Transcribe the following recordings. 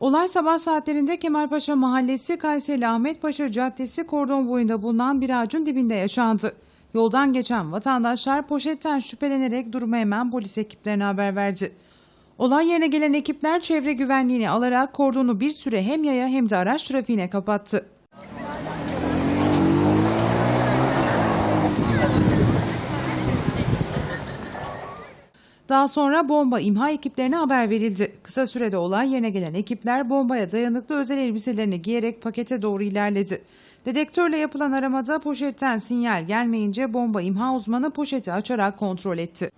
Olay sabah saatlerinde Kemalpaşa Mahallesi Kayseri Ahmetpaşa Caddesi kordon boyunda bulunan bir ağacın dibinde yaşandı. Yoldan geçen vatandaşlar poşetten şüphelenerek durumu hemen polis ekiplerine haber verdi. Olay yerine gelen ekipler çevre güvenliğini alarak kordonu bir süre hem yaya hem de araç trafiğine kapattı. Daha sonra bomba imha ekiplerine haber verildi. Kısa sürede olay yerine gelen ekipler bombaya dayanıklı özel elbiselerini giyerek pakete doğru ilerledi. Dedektörle yapılan aramada poşetten sinyal gelmeyince bomba imha uzmanı poşeti açarak kontrol etti.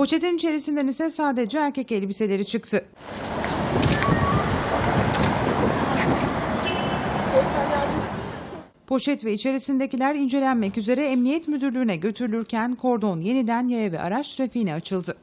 Poşetin içerisinden ise sadece erkek elbiseleri çıktı. Poşet ve içerisindekiler incelenmek üzere Emniyet Müdürlüğü'ne götürülürken kordon yeniden yaya ve araç trafiğine açıldı.